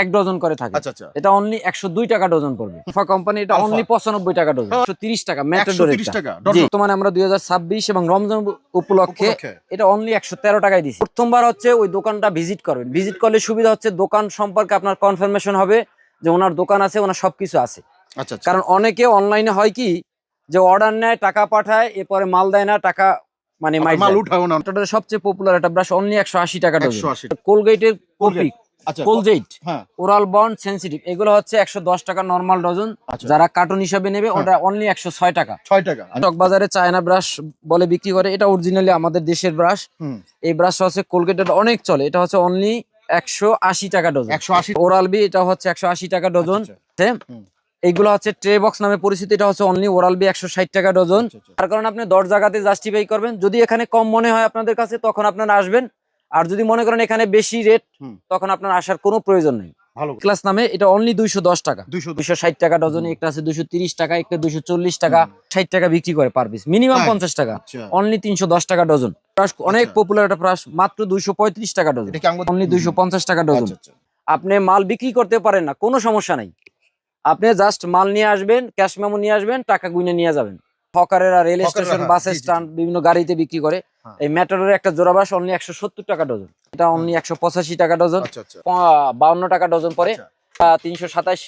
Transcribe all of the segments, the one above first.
এক ডজন করে থাকে। আচ্ছা আচ্ছা। এটা অনলি একশো দুই টাকা ডজন পড়বে। আলফা কোম্পানি এটা অনলি পঁচানব্বই টাকা ডজন একশো তিরিশ টাকা ম্যাটাডোর 130 টাকা জি ডজন বর্তমানে আমরা দুই এবং রমজান উপলক্ষে। এটা অনলি একশো তেরো টাকায় দিচ্ছি প্রথমবার হচ্ছে ওই দোকানটা ভিজিট করবেন। ভিজিট করলে সুবিধা হচ্ছে দোকান সম্পর্কে আপনার কনফার্মেশন হবে যে ওনার দোকান আছে ওনার সবকিছু আছে। আচ্ছা কারণ অনেকে অনলাইনে হয় কি যে অর্ডার নেয় টাকা পাঠায় এরপরে মাল দেয় না টাকা মানে মাল উঠাও না। সবচেয়ে পপুলার একটা ব্রাশ অনলি একশো আশি টাকা ডজন। 180 কোলগেটের কপি কোলজেট হ্যাঁ। ওরাল বন্ড সেন্সিটিভ এগুলো হচ্ছে একশো দশ টাকা নর্মাল ডজন আচ্ছা। যারা কার্টুন হিসাবে নেবে হ্যাঁ। ওটা অনলি একশো ছয় টাকা। 6 টাকা। আচ্ছা, বাজারে চায়না ব্রাশ বলে বিক্রি করে এটা অরিজিনালি আমাদের দেশের ব্রাশ এই হচ্ছে কোলগেটের অনেক চলে এটা হচ্ছে অনলি একশো আশি টাকা ডজন 180 ওরাল বি এটা হচ্ছে একশো আশি টাকা ডজন আচ্ছা, আচ্ছা। এইগুলো হচ্ছে ট্রে বক্স নামে পরিচিত এটা হচ্ছে অনলি ওরাল বি একশো ষাট টাকা ডজন আচ্ছা, আচ্ছা। তার কারণে আপনি দশ জায়গাতে জাস্টিফাই করবেন যদি এখানে কম মনে হয় আপনাদের কাছে তখন আপনারা আসবেন। আর যদি মনে করেন এখানে বেশি রেট তখন আপনার আসার কোনো প্রয়োজন নেই। ভালো। ক্লাস নামে এটা অনলি দুইশো দশ টাকা। 200 দুইশো ষাট টাকা ডজন একটা আছে দুইশো তিরিশ টাকা একটা দুইশো চল্লিশ টাকা ষাট টাকা বিক্রি করে পার পিস মিনিমাম পঞ্চাশ টাকা। আচ্ছা। অনলি তিনশো দশ টাকা ডজন অনেক আচ্ছা। পপুলার একটা ব্রাশ মাত্র দুইশো পঁয়ত্রিশ টাকা ডজন অনলি দুইশো পঞ্চাশ টাকা ডজন আচ্ছা আচ্ছা। আপনি মাল বিক্রি করতে পারেন না কোনো সমস্যা নাই। আপনি জাস্ট মাল নিয়ে আসবেন ক্যাশ মেমো নিয়ে আসবেন টাকা গুনে নিয়ে যাবেন। হকারেরা রেল স্টেশন হ্যাঁ, বাস স্ট্যান্ড বিভিন্ন গাড়িতে বিক্রি করে। হ্যাঁ। এই ম্যাটারের একটা জোড়া বাস অনলি একশো সত্তর টাকা ডজন। এটা অনলি একশো পঁচাশি টাকা ডজন। আচ্ছা আচ্ছা। বাউন্ন টাকা ডজন পরে। আচ্ছা, তিনশো সাতাশ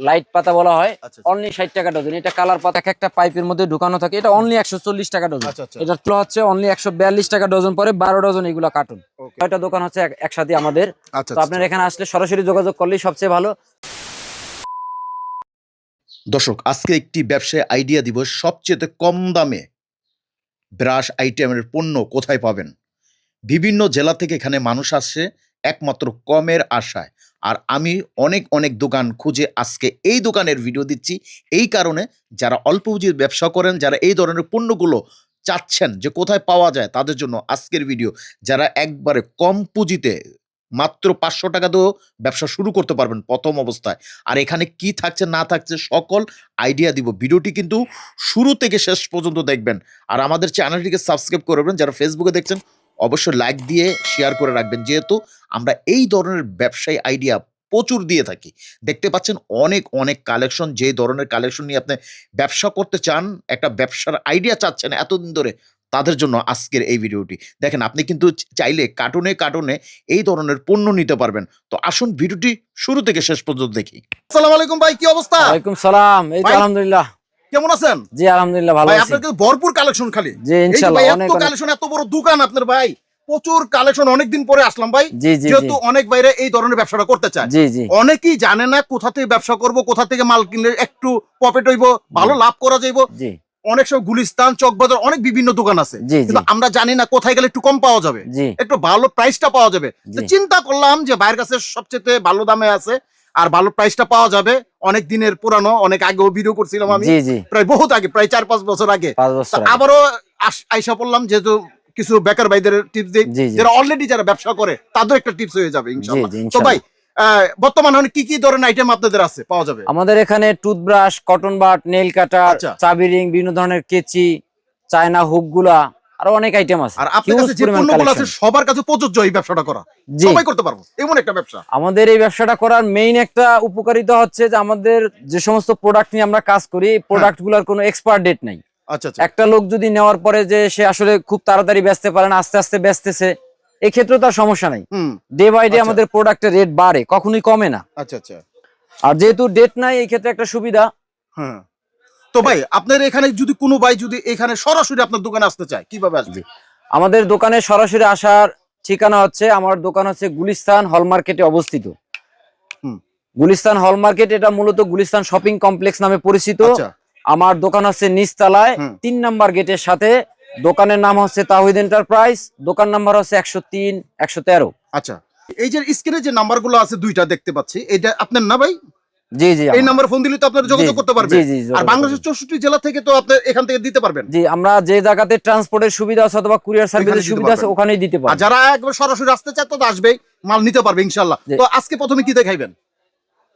লাইট পাতা বলা হয়। অনলি ষাট টাকা ডজন। এটা কালার পাতা এক একটা পাইপের মধ্যে ঢুকানো থাকে। এটা অনলি একশো চল্লিশ টাকা ডজন। এটা হচ্ছে অনলি একশো বিয়াল্লিশ টাকা ডজন পরে। বারো ডজন এগুলো কার্টুন ওকে ছয়টা দোকান হচ্ছে এক- একসাথে আমাদের। তো আপনার এখানে আসলে সরাসরি যোগাযোগ করলেই সবচেয়ে ভালো। দর্শক, আজকে একটি ব্যবসায় আইডিয়া দিব সবচেয়ে কম দামে ব্রাশ আইটেমের পণ্য কোথায় পাবেন। বিভিন্ন জেলা থেকে এখানে মানুষ আসছে একমাত্র কমের আশায়। আর আমি অনেক অনেক দোকান খুঁজে আজকে এই দোকানের ভিডিও দিচ্ছি। এই কারণে যারা অল্প পুঁজির ব্যবসা করেন, যারা এই ধরনের পণ্যগুলো চাচ্ছেন যে কোথায় পাওয়া যায় তাদের জন্য আজকের ভিডিও যারা একবারে কম পুঁজিতে মাত্র পাঁচশো টাকা দিয়েও ব্যবসা শুরু করতে পারবেন প্রথম অবস্থায়। আর এখানে কি থাকছে, না থাকছে সকল আইডিয়া দিব। ভিডিওটি কিন্তু শুরু থেকে শেষ পর্যন্ত দেখবেন। আর আমাদের চ্যানেলটিকে সাবস্ক্রাইব করবেন যারা ফেসবুকে দেখছেন, অবশ্যই লাইক দিয়ে শেয়ার করে রাখবেন। যেহেতু আমরা এই ধরনের ব্যবসায়ী আইডিয়া প্রচুর দিয়ে থাকি। দেখতে পাচ্ছেন অনেক অনেক কালেকশন যে ধরনের কালেকশন নিয়ে আপনি ব্যবসা করতে চান, একটা ব্যবসার আইডিয়া চাচ্ছেন এতদিন ধরে তাদের জন্য আজকের এই ভিডিওটি। দেখেন আপনি কিন্তু চাইলে কার্টুনে কার্টুনে এই ধরনের পণ্য নিতে পারবেন। তো আসুন ভিডিওটি শুরু থেকে শেষ পর্যন্ত দেখি। আসসালামু আলাইকুম ভাই কি অবস্থা? ওয়ালাইকুম সালাম এই তো আলহামদুলিল্লাহ। কেমন আছেন? জি আলহামদুলিল্লাহ ভালো আছি। আপনার কাছে ভরপুর কালেকশন খালি। জি ইনশাআল্লাহ অনেক কালেকশন এত বড় দোকান আপনার ভাই। প্রচুর কালেকশন অনেকদিন পরে আসলাম ভাই। যেহেতু অনেক বাইরে এই ধরনের ব্যবসাটা করতে চায়। জি জি। অনেকেই জানে না কোথা থেকে ব্যবসা করব কোথা থেকে মাল কিনলে একটু প্রফিট হইব ভালো লাভ করা যাইব। জি। অনেক সময় গুলিস্তান চকবাজার অনেক বিভিন্ন দোকান আছে। কিন্তু আমরা জানি না কোথায় গেলে একটু কম পাওয়া যাবে। একটু ভালো প্রাইসটা পাওয়া যাবে। চিন্তা করলাম যে বাইরের কাছে সবচেয়ে ভালো দামে আছে আর ভালো প্রাইসটা পাওয়া যাবে। অনেক দিনের পুরানো অনেক আগেও ভিডিও করছিলাম আমি। প্রায় বহুত আগে প্রায় চার পাঁচ বছর আগে। আগে। আবারও আইসা পড়লাম যেহেতু কিছু বেকার ভাইদের টিপস দিই। যারা অলরেডি যারা ব্যবসা করে তাদের একটা টিপস হয়ে যাবে ইনশাআল্লাহ তো ভাই বর্তমানে মানে কি কি ধরনের আইটেম আপনাদের আছে? পাওয়া যাবে? আমাদের এখানে toothbrush cotton bud nail cutter. চাবি রিং বিভিন্ন ধরনের কেচি চায়না হুকগুলা আরও অনেক আইটেম আছে। আর আপনার কাছে যে পণ্যগুলো আছে সবার কাছে প্রযোজ্য এই ব্যবসাটা করা। সবাই করতে পারব। এমন একটা ব্যবসা। আমাদের এই ব্যবসাটা করার মেইন একটা উপকারিতা হচ্ছে যে আমাদের যে সমস্ত প্রোডাক্ট নিয়ে আমরা কাজ করি প্রোডাক্টগুলার কোনো এক্সপায়ার ডেট নাই। আচ্ছা আচ্ছা। একটা লোক যদি নেওয়ার পরে যে সে আসলে খুব তাড়াতাড়ি বেচতে পারে না আস্তে আস্তে বেচতেছে এই ক্ষেত্রে তার সমস্যা নাই। Day by day. আমাদের প্রোডাক্টের রেট বাড়ে কখনোই কমে না। আচ্ছা আচ্ছা। আর যেহেতু ডেট নাই এই ক্ষেত্রে একটা সুবিধা। হ্যাঁ। তো ভাই আপনার এখানে যদি কোনো ভাই যদি এখানে সরাসরি আপনার দোকানে আসতে চায় কীভাবে আসবে? আমাদের দোকানে সরাসরি আসার ঠিকানা হচ্ছে আমার দোকান হচ্ছে গুলিস্তান হল মার্কেটে অবস্থিত। হুম। গুলিস্তান হল মার্কেট এটা মূলত গুলিস্তান শপিং কমপ্লেক্স নামে পরিচিত। আচ্ছা। আমার দোকান হচ্ছে নিচতলায়। তিন নাম্বার গেটের সাথে দোকানের নাম হচ্ছে তাহিদ এন্টারপ্রাইজ দোকান নাম্বার হচ্ছে একশো তিন একশো তেরো। আচ্ছা এই যে স্ক্রিনে যে নাম্বারগুলো আছে দুইটা দেখতে পাচ্ছি এটা আপনার না ভাই? জি জি এই নাম্বার ফোন দিলে তো আপনারা যোগাযোগ করতে পারবেন। জি জি আর বাংলাদেশের চৌষট্টি জেলা থেকে তো আপনি এখান থেকে দিতে পারবেন। জি আমরা যে জায়গাতে ট্রান্সপোর্টের সুবিধা আছে অথবা কুরিয়ার সার্ভিসের সুবিধা আছে। ওখানেই দিতে আর যারা একবার সরাসরি আসতে চায় তো আসবেই মাল নিতে পারবে তো আজকে প্রথমে কি দেখাইবেন?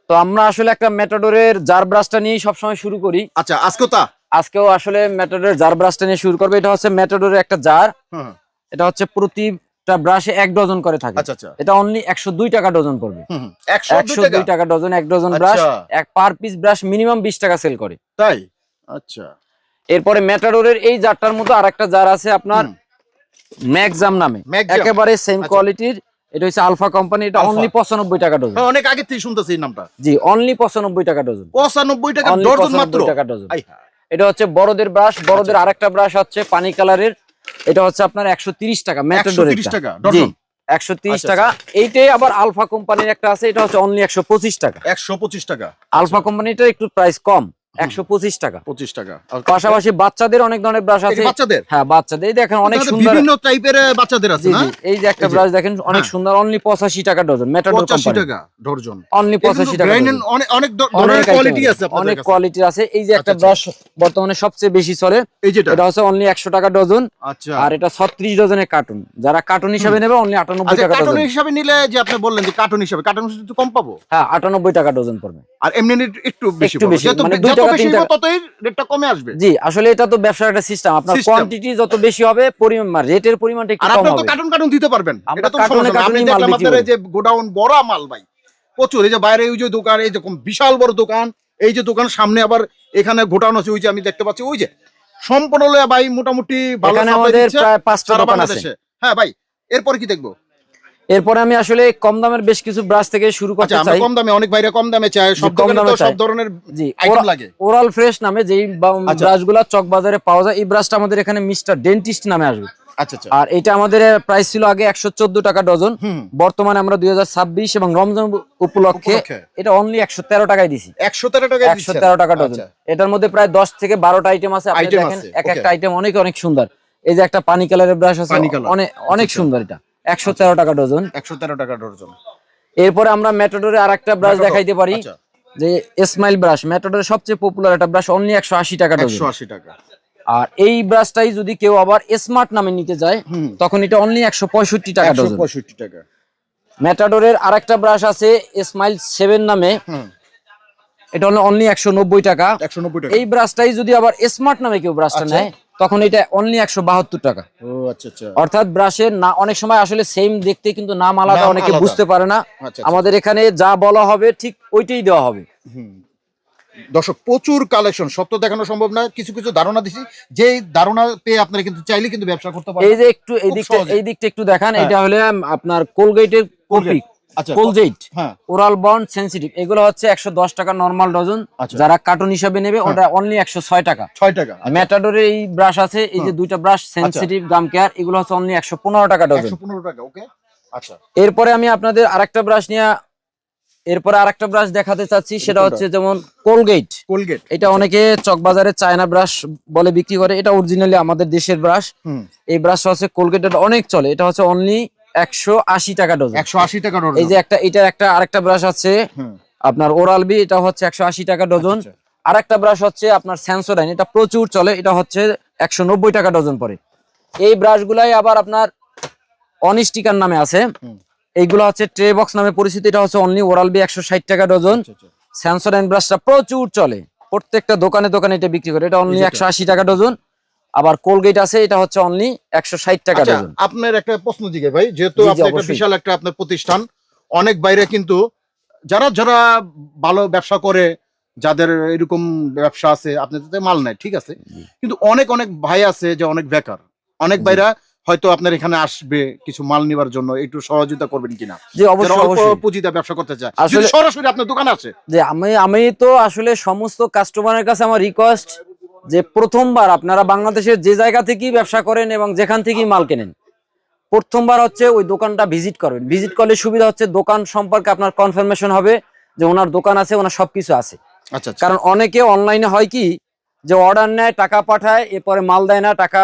তো আমরা আসলে একটা মেটাডোরের জার ব্রাশটা নিয়ে সবসময় শুরু করি। আচ্ছা আজকে তা আজকেও আসলে মেটাডোরের জার ব্রাশটা নিয়ে শুরু করব। এটা হচ্ছে মেটাডোরের একটা জার এটা হচ্ছে প্রতিটা ব্রাশে এক ডজন করে থাকে। আচ্ছা আচ্ছা। এটা অনলি একশো দুই টাকা ডজন পড়বে। একশো দুই টাকা? ডজন এক ডজন ব্রাশ আচ্ছা। এক পার পিস ব্রাশ মিনিমাম বিশ টাকা সেল করে। তাই? আচ্ছা। এরপরে মেটাডোরের এই জারটার মতো আরেকটা জার আছে আপনার। ম্যাকজাম নামে। একেবারে সেম। কোয়ালিটির এটা হচ্ছে আলফা কোম্পানি এটা অনলি পঁচানব্বই টাকা ডজন। হ্যাঁ, অনেক আগে থেকে শুনতেছি এই নামটা। জি অনলি পঁচানব্বই টাকা ডজন। পঁচানব্বই টাকা ডজন মাত্র? টাকা ডজন। আই। এটা হচ্ছে বড়দের ব্রাশ বড়দের আচ্ছা। আরেকটা ব্রাশ হচ্ছে পানি কালারের। এটা হচ্ছে আপনার একশো তিরিশ টাকা ম্যাটাডোর টাকা একশো তিরিশ আচ্ছা, টাকা। এইটাই আবার আলফা কোম্পানির একটা আছে এটা হচ্ছে অনলি একশো পঁচিশ টাকা। একশো পঁচিশ টাকা। আলফা কোম্পানিটা একটু প্রাইস কম। একশো পঁচিশ টাকা। পঁচিশ টাকা। পাশাপাশি বাচ্চাদের অনেক ধরনের ব্রাশ আছে। বাচ্চাদের? হ্যাঁ বাচ্চাদের। দেখেন অনেক সুন্দর বিভিন্ন টাইপের বাচ্চাদের আছে এই যে একটা ব্রাশ দেখেন অনেক। সুন্দর অনলি পঁচাশি টাকা ডজন মেটাডোর কোম্পানি টাকা ডজন। অনলি পঁচাশি টাকা অনেক ধরনের কোয়ালিটি আছে অনেক কোয়ালিটি আছে। এই যে একটা ব্রাশ বর্তমানে সবচেয়ে বেশি চলে। এই যেটা? এটা হচ্ছে অনলি একশো টাকা ডজন। আচ্ছা। আর এটা ছত্রিশ ডজনের কার্টুন যারা কার্টুন হিসাবে নেবে অনলি আটানব্বই আচ্ছা টাকা কার্টুন ডজন। হিসাবে নিলে যে আপনি বললেন যে কার্টুন হিসাবে কার্টুন একটু কম পাবো? হ্যাঁ আটানব্বই টাকা ডজন পড়বে। আর এমনি একটু বেশি একটু বেশি, মানে টাকা, বেশি টাকা। ততই রেটটা কমে আসবে। জি আসলে এটা তো ব্যবসার একটা সিস্টেম আপনার কোয়ান্টিটি যত বেশি হবে পরিমাণ রেটের পরিমাণটা একটু আর কম তো হবে। কার্টুন কার্টুন দিতে পারবেন। এটা তো সমস্যা না। আপনি দেখলাম বিক্রি আপনার এই করি। যে গোডাউন বড় মাল ভাই প্রচুর। এই যে বাইরে ওই যে দোকান এই যে বিশাল বড় দোকান এই যে দোকান সামনে আবার এখানে গোডাউন আছে ওই যে আমি দেখতে পাচ্ছি ওই যে সম্পূর্ণ ভাই মোটামুটি ভালো আমাদের প্রায় পাঁচটা দোকান আছে। হ্যাঁ ভাই এরপর কি দেখব? এরপরে আমি আসলে কম দামের বেশ কিছু ব্রাশ থেকে শুরু করতে আচ্ছা চাই। কম দামে অনেক ভাইরা কম দামে চায় সব কম দোকানে দামে তো সব ধরনের জি আইটেম লাগে। ওরাল ফ্রেশ নামে যেই আচ্ছা। ব্রাশগুলা চক বাজারে পাওয়া যায় এই ব্রাশটা আমাদের এখানে মিস্টার ডেন্টিস্ট নামে আসবে। আচ্ছা আচ্ছা। আর এটা আমাদের প্রাইস ছিল আগে একশো চোদ্দ টাকা ডজন। বর্তমানে আমরা দুই হাজার ছাব্বিশ এবং রমজান উপলক্ষে এটা অনলি একশো তেরো টাকায় দিছি। একশো তেরো টাকা ডজন। আচ্ছা। এটার মধ্যে প্রায় দশ থেকে বারোটা আইটেম আছে। আপনি দেখেন এক একটা আইটেম অনেক অনেক সুন্দর। এই যে একটা পানি কালারের ব্রাশ আছে। অনেক অনেক আচ্ছা। সুন্দর এটা। একশো তেরো টাকা ডজন। একশো তেরো টাকা ডজন। এরপরে আমরা মেটাডোরে আর একটা ব্রাশ দেখাইতে পারি। আচ্ছা। যে স্মাইল ব্রাশ মেটাডোরের সবচেয়ে পপুলার একটা ব্রাশ অনলি একশো আশি টাকা ডজন। একশো আশি টাকা। আর এই ব্রাশটাই যদি কেউ আবার স্মার্ট নামে নিতে যায় তখন এটা অনলি একশো পঁয়ষট্টি টাকা ডজন। পঁয়ষট্টি টাকা। মেটাডোরের আরেকটা ব্রাশ আছে স্মাইল সেভেন নামে। এটা হলো অনলি একশো নব্বই টাকা। একশো নব্বই টাকা। এই ব্রাশটাই যদি আবার স্মার্ট নামে কেউ ব্রাশটা আচ্ছা। নেয় তখন এটা অনলি একশো বাহাত্তর টাকা। আচ্ছা আচ্ছা। অর্থাৎ ব্রাশের না অনেক সময় আসলে সেম দেখতে কিন্তু নাম আলাদা অনেকে বুঝতে পারে না। আমাদের এখানে যা বলা হবে ঠিক ওইটাই দেওয়া হবে। দর্শক প্রচুর কালেকশন সব তো দেখানো সম্ভব না কিছু কিছু ধারণা দিছি। যে ধারণা পেয়ে আপনারা কিন্তু চাইলে কিন্তু ব্যবসা করতে পারেন। এই যে একটু এই দিকটা এই দিকটা একটু দেখান। হ্যাঁ। এটা হলে আপনার কোলগেটের copy Colgate oral bond sensitive এগুলো হচ্ছে একশো দশ টাকা নর্মাল ডজন আচ্ছা। যারা কার্টুন হিসাবে নেবে হ্যাঁ। ওটা অনলি একশো ছয় টাকা। ছয় টাকা মেটাডোরের এই ব্রাশ আছে এই যে দুইটা ব্রাশ সেন্সিটিভ গাম কেয়ার এগুলো হচ্ছে অনলি একশো পনেরো টাকা ডজন পনেরো টাকা ওকে আচ্ছা। এরপরে আমি আপনাদের আরেকটা ব্রাশ নিয়ে এরপরে আরেকটা ব্রাশ দেখাতে চাচ্ছি সেটা হচ্ছে যেমন কোলগেট কোলগেট এটা অনেকে চকবাজারে চায়না ব্রাশ বলে বিক্রি করে এটা অরিজিনালি আমাদের দেশের ব্রাশ এই ব্রাশটা হচ্ছে কোলগেটের অনেক চলে এটা হচ্ছে অনলি একশো আশি টাকা ডজন একশো আশি টাকা ডজন এই যে একটা এটার একটা আরেকটা ব্রাশ আছে আপনার ওরাল বি এটা হচ্ছে একশো আশি টাকা ডজন আচ্ছা, আরেকটা ব্রাশ হচ্ছে আপনার স্যান্সোডাইন এটা প্রচুর চলে এটা হচ্ছে একশো নব্বই টাকা ডজন পড়ে এই ব্রাশগুলাই আবার আপনার অনিস্টিকার নামে আছে। এইগুলো হচ্ছে ট্রে বক্স নামে পরিচিত এটা হচ্ছে অনলি ওরাল বি একশো ষাট টাকা ডজন আচ্ছা, আচ্ছা। স্যান্সোডাইন ব্রাশটা প্রচুর চলে। প্রত্যেকটা দোকানে দোকানে এটা বিক্রি করে এটা অনলি এই যেটা। একশো আশি টাকা ডজন আবার কোলগেট আছে এটা হচ্ছে অনলি একশো ষাট টাকা আচ্ছা, ডজন আপনার একটা প্রশ্ন দিকে ভাই যেহেতু আপনি একটা বিশাল একটা আপনার প্রতিষ্ঠান অনেক বাইরে কিন্তু যারা যারা ভালো ব্যবসা করে যাদের এরকম ব্যবসা আছে আপনি মাল নেয় ঠিক আছে? কিন্তু অনেক অনেক ভাই আছে যে অনেক বেকার। অনেক। ভাইরা হয়তো আপনার এখানে আসবে কিছু মাল নেবার জন্য একটু সহযোগিতা করবেন কিনা? যারা অবশ্যই পুঁজিতে ব্যবসা করতে চায়। আসলে- সরাসরি আপনার দোকানে আছে যে আমি আমি তো আসলে সমস্ত কাস্টমারের কাছে আমার রিকোয়েস্ট যে প্রথমবার আপনারা বাংলাদেশের যে জায়গা থেকেই ব্যবসা করেন এবং যেখান থেকেই মাল কেনেন প্রথমবার হচ্ছে ওই দোকানটা ভিজিট করবেন ভিজিট করলে সুবিধা হচ্ছে দোকান সম্পর্কে আপনার কনফার্মেশন হবে যে ওনার দোকান আছে ওনার সবকিছু আছে। আচ্ছা আচ্ছা। কারণ অনেকে অনলাইনে হয় কি যে অর্ডার নেয় টাকা পাঠায় এরপরে মাল দেয় না টাকা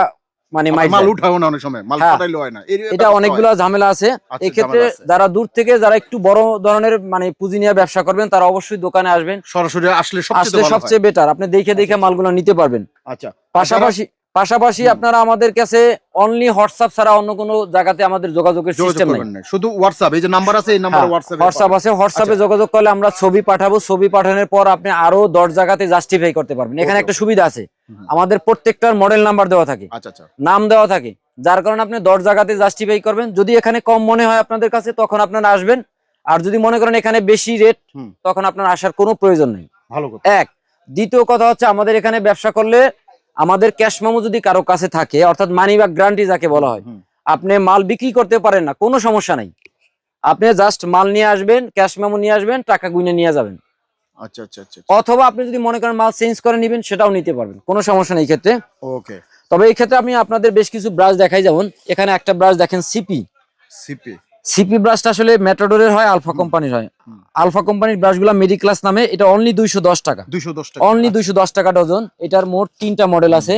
মানে মাল উঠাও না অনেক সময় মাল পাঠাইলো হয় না? এটা অনেকগুলো ঝামেলা আছে। এই এক্ষেত্রে যারা দূর থেকে যারা একটু বড় ধরনের মানে পুঁজি নিয়ে ব্যবসা করবেন তারা অবশ্যই দোকানে আসবেন। সরাসরি আসলে সবচেয়ে আসলে সবচেয়ে বেটার আপনি দেখে দেখে মালগুলো নিতে পারবেন। আচ্ছা। পাশাপাশি পাশাপাশি। আপনারা আমাদের কাছে অনলি হোয়াটসঅ্যাপ ছাড়া অন্য কোনো জায়গাতে আমাদের যোগাযোগের সিস্টেম নাই। শুধু হোয়াটসঅ্যাপ এই যে নাম্বার আছে এই নাম্বার হ্যাঁ, হোয়াটসঅ্যাপে হোয়াটসঅ্যাপ আছে হোয়াটসঅ্যাপে আচ্ছা। যোগাযোগ করলে আমরা ছবি পাঠাবো ছবি পাঠানোর পর আপনি আরও দশ জায়গাতে জাস্টিফাই করতে পারবেন। এখানে একটা সুবিধা আছে। আমাদের প্রত্যেকটার মডেল নাম্বার দেওয়া থাকে। আচ্ছা আচ্ছা। নাম দেওয়া থাকে। যার কারণে আপনি দশ জায়গাতে জাস্টিফাই করবেন। যদি এখানে কম মনে হয় আপনাদের কাছে তখন আপনারা আসবেন। আর যদি মনে করেন এখানে বেশি রেট তখন আপনার আসার কোনো প্রয়োজন নেই। ভালো কথা। এক দ্বিতীয় কথা হচ্ছে আমাদের এখানে ব্যবসা করলে আমাদের ক্যাশ মেমো যদি কারও কাছে থাকে অর্থাৎ মানি বা গ্যারান্টি যাকে বলা হয় আপনি মাল বিক্রি করতে পারেন না কোনো সমস্যা নাই। আপনি জাস্ট মাল নিয়ে আসবেন ক্যাশ মেমো নিয়ে আসবেন টাকা গুনে নিয়ে যাবেন। আচ্ছা আচ্ছা আচ্ছা অথবা আপনি যদি মনে করেন মাল চেঞ্জ করে নেবেন সেটাও নিতে পারবেন কোনো সমস্যা নেই ক্ষেত্রে। ওকে তবে এই ক্ষেত্রে আমি আপনাদের বেশ কিছু ব্রাশ দেখাই যেমন এখানে একটা ব্রাশ দেখেন সিপি সিপি সিপি ব্রাশটা আসলে মেটাডোরের হয় আলফা কোম্পানির হয়। আলফা কোম্পানির ব্রাশগুলো মেডিক্লাস নামে এটা অনলি দুইশো দশ টাকা। দুইশো দশ টাকা। অনলি দুইশো দশ টাকা ডজন এটার মোট তিনটা মডেল আছে।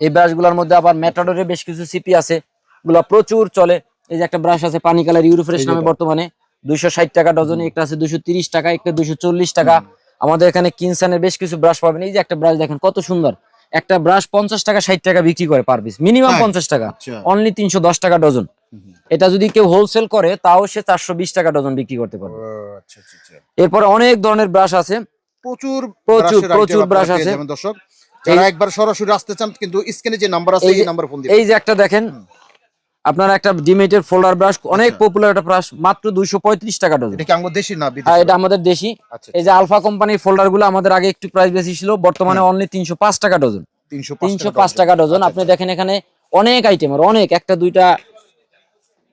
এই ব্রাশগুলোর মধ্যে আবার মেটাডোরে বেশ কিছু সিপি আছে। গুলা প্রচুর চলে। এই যে একটা ব্রাশ আছে পানি কালার ইউরোফ্রেশ নামে বর্তমানে। দুইশো ষাট টাকা ডজন একটা আছে দুইশো তিরিশ টাকা একটা দুইশো চল্লিশ টাকা। আমাদের এখানে কিনসানের বেশ কিছু ব্রাশ পাবেন। এই যে একটা ব্রাশ দেখেন কত সুন্দর। একটা ব্রাশ পঞ্চাশ টাকা ষাট টাকা বিক্রি করে পার পিস মিনিমাম পঞ্চাশ টাকা। আচ্ছা। অনলি তিনশো দশ টাকা ডজন। এটা যদি কেউ হোলসেল করে তাও সে চারশো বিশ টাকা ডজন বিক্রি করতে ও, পারবে আচ্ছা আচ্ছা আচ্ছা। এরপরে অনেক ধরনের ব্রাশ আছে। প্রচুর প্রচুর, প্রচুর ব্রাশ আছে। দর্শক যারা একবার সরাসরি আসতে চান কিন্তু স্ক্রিনে যে নাম্বার আছে এই এই নাম্বার ফোন দিবেন। এই যে একটা দেখেন আপনার একটা ডিমেটের ফোল্ডার ব্রাশ অনেক। পপুলার একটা ব্রাশ মাত্র দুইশো পঁয়ত্রিশ টাকা ডজন। এটা কি আমাদের দেশি না বিদেশি? এটা আমাদের দেশি। এই যে আলফা কোম্পানির ফোল্ডারগুলো আমাদের আগে একটু প্রাইস বেশি ছিল বর্তমানে অনলি টাকা ডজন। 305 তিনশো পাঁচ টাকা ডজন। আপনি দেখেন এখানে অনেক আইটেম আর অনেক একটা দুইটা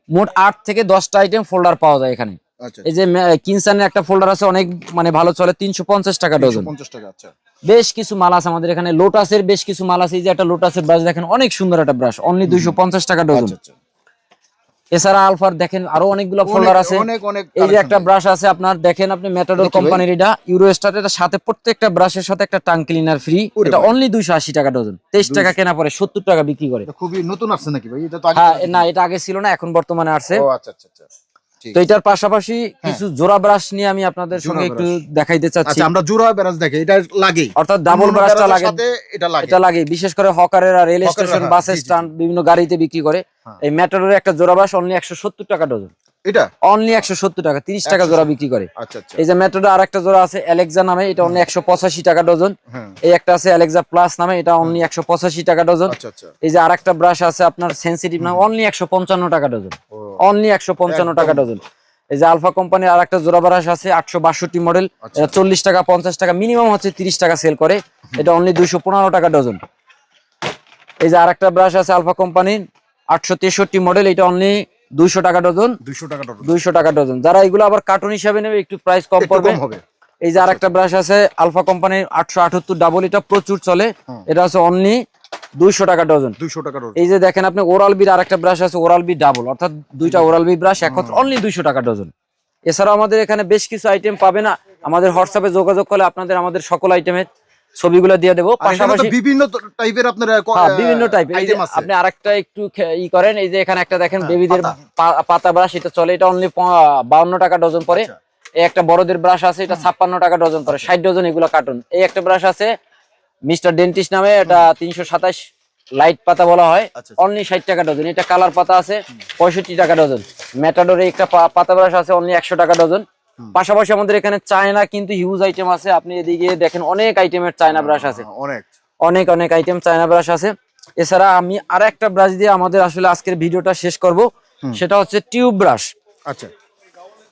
মোট আট থেকে দশটা আইটেম ফোল্ডার পাওয়া যায় এখানে। আচ্ছা এই যে কিনসানের একটা ফোল্ডার আছে অনেক মানে ভালো চলে তিনশো পঞ্চাশ টাকা ডজন 350 টাকা আচ্ছা। বেশ কিছু মাল আছে আমাদের এখানে। লোটাসের বেশ কিছু মাল আছে এই যে একটা লোটাসের ব্রাশ দেখেন অনেক সুন্দর একটা ব্রাশ অনলি দুইশো পঞ্চাশ টাকা ডজন আচ্ছা আচ্ছা। এছাড়া আলফার দেখেন আরও অনেকগুলো ফোল্ডার আছে। এই যে একটা ব্রাশ আছে আপনার দেখেন আপনি মেটাডোর কোম্পানির এটা ইউরো স্টার এটার সাথে প্রত্যেকটা ব্রাশের সাথে একটা টাং ক্লিনার ফ্রি এটা অনলি দুইশো আশি টাকা ডজন তেইশ টাকা কেনা পরে সত্তর টাকা বিক্রি করে। এটা খুবই নতুন আসছে নাকি ভাই? এটা তো আগে হ্যাঁ না এটা আগে ছিল না এখন বর্তমানে আসছে। ও আচ্ছা আচ্ছা আচ্ছা। তো এটার পাশাপাশি কিছু জোড়া ব্রাশ নিয়ে আমি আপনাদের সঙ্গে একটু দেখাইতে চাচ্ছি। আচ্ছা আমরা জোড়া ব্রাশ দেখে এটা লাগেই। অর্থাৎ ডাবল ব্রাশটা লাগে। এটা লাগে। বিশেষ করে হকারের রেল স্টেশন হ্যাঁ, বাস। স্ট্যান্ড বিভিন্ন গাড়িতে বিক্রি করে। হ্যাঁ। এই ম্যাটাডোরের একটা জোড়া ব্রাশ অনলি একশো সত্তর টাকা ডজন। এটা? অনলি একশো সত্তর টাকা তিরিশ টাকা জোড়া বিক্রি করে। আচ্ছা আচ্ছা। এই যে মেট্রোডো আর একটা জোড়া আছে অ্যালেক্সা নামে এটা অনলি একশো পঁচাশি টাকা ডজন। হ্যাঁ। এই একটা আছে অ্যালেক্সা প্লাস নামে এটা অনলি একশো পঁচাশি টাকা ডজন। আচ্ছা এই যে আর একটা ব্রাশ আছে আপনার সেন্সিটিভ নাম অনলি একশো পঞ্চান্ন টাকা ডজন। অনলি একশো পঞ্চান্ন টাকা ডজন। এই যে আলফা কোম্পানির আর একটা জোড়া ব্রাশ আছে আটশো বাষট্টি মডেল। চল্লিশ টাকা পঞ্চাশ টাকা মিনিমাম হচ্ছে তিরিশ টাকা সেল করে। এটা অনলি দুইশো পনেরো টাকা ডজন। এই যে আর একটা ব্রাশ আছে আলফা কোম্পানির আটশো তেষট্টি মডেল এটা অনলি দুইশো টাকা ডজন। 200 টাকা ডজন। দুইশো টাকা ডজন। যারা এগুলো আবার কার্টুন হিসাবে নেবে একটু প্রাইস কম পড়বে। এই যে আরেকটা ব্রাশ আছে আলফা কোম্পানির আটশো আটাত্তর ডাবল এটা প্রচুর চলে। এটা আছে অনলি দুইশো টাকা ডজন। 200 টাকা এই যে দেখেন আপনি ওরাল বির আরেকটা ব্রাশ আছে ওরাল বি ডাবল অর্থাৎ দুইটা ওরাল বি ব্রাশ একত্র অনলি দুইশো টাকা ডজন। এছাড়াও আমাদের এখানে বেশ কিছু আইটেম পাবে না আমাদের হোয়াটসঅ্যাপে যোগাযোগ করলে আপনাদের আমাদের সকল আইটেমের ছবিগুলো দিয়ে দেবো। পাশাপাশি বিভিন্ন টাইপের আপনার হ্যাঁ, বিভিন্ন টাইপের আপনি আরেকটা একটু ই করেন এই যে এখানে একটা দেখেন হ্যাঁ, বেবিদের পাতা। ব্রাশ এটা চলে এটা অনলি বাউন্ন টাকা ডজন পরে আচ্ছা। একটা বড়দের ব্রাশ আছে এটা ছাপ্পান্ন টাকা ডজন পরে ষাট ডজন এগুলো কার্টুন এই একটা ব্রাশ আছে মিস্টার ডেন্টিস্ট নামে এটা তিনশো সাতাশ লাইট পাতা বলা হয়। আচ্ছা, আচ্ছা। অনলি ষাট টাকা ডজন এটা কালার পাতা আছে পঁয়ষট্টি টাকা ডজন। ম্যাটাডোরে একটা পাতা ব্রাশ আছে অনলি একশো টাকা ডজন। পাশাপাশি আমাদের এখানে চায়না কিন্তু হিউজ আইটেম আছে। আপনি এদিকে দেখেন অনেক আইটেমের চায়না ব্রাশ আছে। হ্যাঁ, অনেক। অনেক অনেক আইটেম চায়না ব্রাশ আছে। এছাড়া আমি আর একটা ব্রাশ দিয়ে আমাদের আসলে আজকের ভিডিওটা শেষ করব। সেটা হচ্ছে টিউব ব্রাশ আচ্ছা।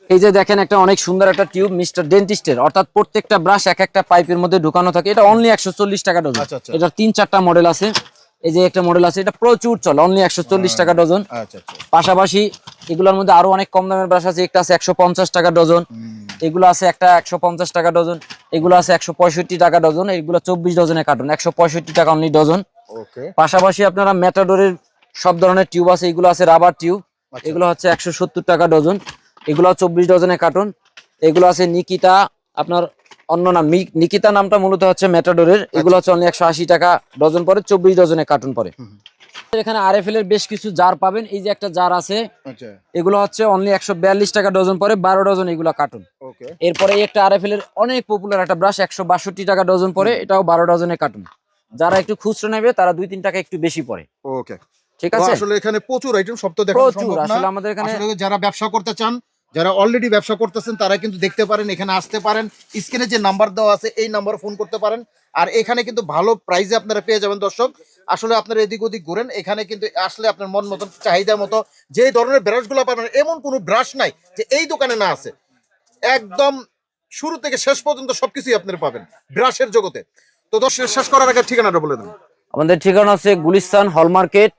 এই যে দেখেন একটা অনেক সুন্দর একটা টিউব মিস্টার ডেন্টিস্টের অর্থাৎ প্রত্যেকটা ব্রাশ এক একটা পাইপের মধ্যে ঢুকানো থাকে। এটা অনলি একশো চল্লিশ টাকা ডজন আচ্ছা, আচ্ছা। এটার তিন চারটা মডেল আছে। এই যে একটা মডেল আছে এটা প্রচুর চলে অনলি একশো চল্লিশ টাকা ডজন আচ্ছা আচ্ছা পাশাপাশি এগুলোর মধ্যে আরও অনেক কম দামের ব্রাশ আছে একটা আছে একশো পঞ্চাশ টাকা ডজন এগুলো আছে একটা একশো পঞ্চাশ টাকা ডজন এগুলো আছে একশো পঁয়ষট্টি টাকা ডজন এগুলো চব্বিশ ডজনের কার্টুন একশো পঁয়ষট্টি টাকা অনলি ডজন পাশাপাশি আপনারা ম্যাটাডোরের সব ধরনের টিউব আছে এগুলো আছে রাবার টিউব আচ্ছা। এগুলো হচ্ছে একশো সত্তর টাকা ডজন এগুলো চব্বিশ ডজনের কার্টুন এগুলো আছে নিকিতা আপনার অন্য নাম নিকিতা নামটা মূলত হচ্ছে ম্যাটাডোরের এগুলো হচ্ছে অনলি একশো আশি টাকা ডজন পরে চব্বিশ ডজনের কার্টুন পরে। এখানে আরএফএল এর বেশ কিছু জার পাবেন। এই যে একটা জার আছে আচ্ছা। এগুলো হচ্ছে অনলি একশো বিয়াল্লিশ টাকা ডজন পরে বারো ডজন এগুলো কার্টুন এরপরে এই একটা আরএফএল এর অনেক পপুলার একটা ব্রাশ একশো বাষট্টি টাকা ডজন পরে এটাও বারো ডজনের কার্টুন যারা একটু খুচরো নেবে তারা দুই তিন টাকা একটু বেশি পড়ে ওকে। ঠিক আছে? আসলে এখানে প্রচুর আইটেম সব তো প্রচুর। সম্ভব না। আসলে আমাদের এখানে যারা ব্যবসা করতে চান যারা অলরেডি ব্যবসা করতেছেন তারা কিন্তু দেখতে পারেন এখানে আসতে পারেন। স্ক্রিনে যে নাম্বার দেওয়া আছে এই নাম্বারে ফোন করতে পারেন। আর এখানে কিন্তু ভালো প্রাইসে আপনারা পেয়ে যাবেন দর্শক। আসলে আপনারা এদিক ওদিক ঘুরেন এখানে কিন্তু আসলে আপনার মন মতন চাহিদা মতো যে ধরনের ব্রাশগুলো পাবেন এমন কোনো ব্রাশ নাই যে এই দোকানে না আছে। একদম শুরু থেকে শেষ পর্যন্ত সবকিছুই আপনারা পাবেন ব্রাশের জগতে। তো দর্শক শেষ করার আগে ঠিকানাটা বলে দেন। আমাদের ঠিকানা হচ্ছে গুলিস্তান হল মার্কেট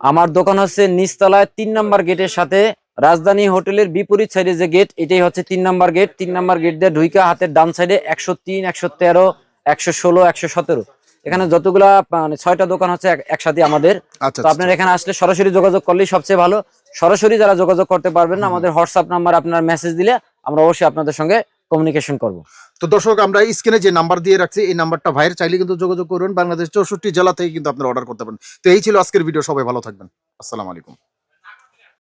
আমার দোকান হচ্ছে নিচতলায় তিন নাম্বার গেটের সাথে রাজধানী হোটেলের বিপরীত সাইডে যে গেট এটাই হচ্ছে তিন নাম্বার গেট তিন নাম্বার গেট দিয়ে ঢুইকা হাতের ডান সাইডে একশো তিন একশো তেরো একশো ষোলো একশো সতেরো। এখানে যতগুলা মানে ছয়টা দোকান হচ্ছে একসাথে আমাদের। আচ্ছা তো আপনার এখানে আসলে সরাসরি যোগাযোগ করলেই সবচেয়ে ভালো। সরাসরি যারা যোগাযোগ করতে পারবেন না আমাদের হোয়াটসঅ্যাপ নাম্বার আপনার মেসেজ দিলে আমরা অবশ্যই আপনাদের সঙ্গে কমিউনিকেশন করব। তো দর্শক আমরা স্ক্রিনে যে নাম্বার দিয়ে রাখছি এই নাম্বারটা ভাইয়ের চাইলে কিন্তু যোগাযোগ করুন। বাংলাদেশ চৌষট্টি জেলা থেকে কিন্তু আপনারা অর্ডার করতে পারেন। তো এই ছিল আজকের ভিডিও সবাই ভালো থাকবেন। আসসালামু আলাইকুম।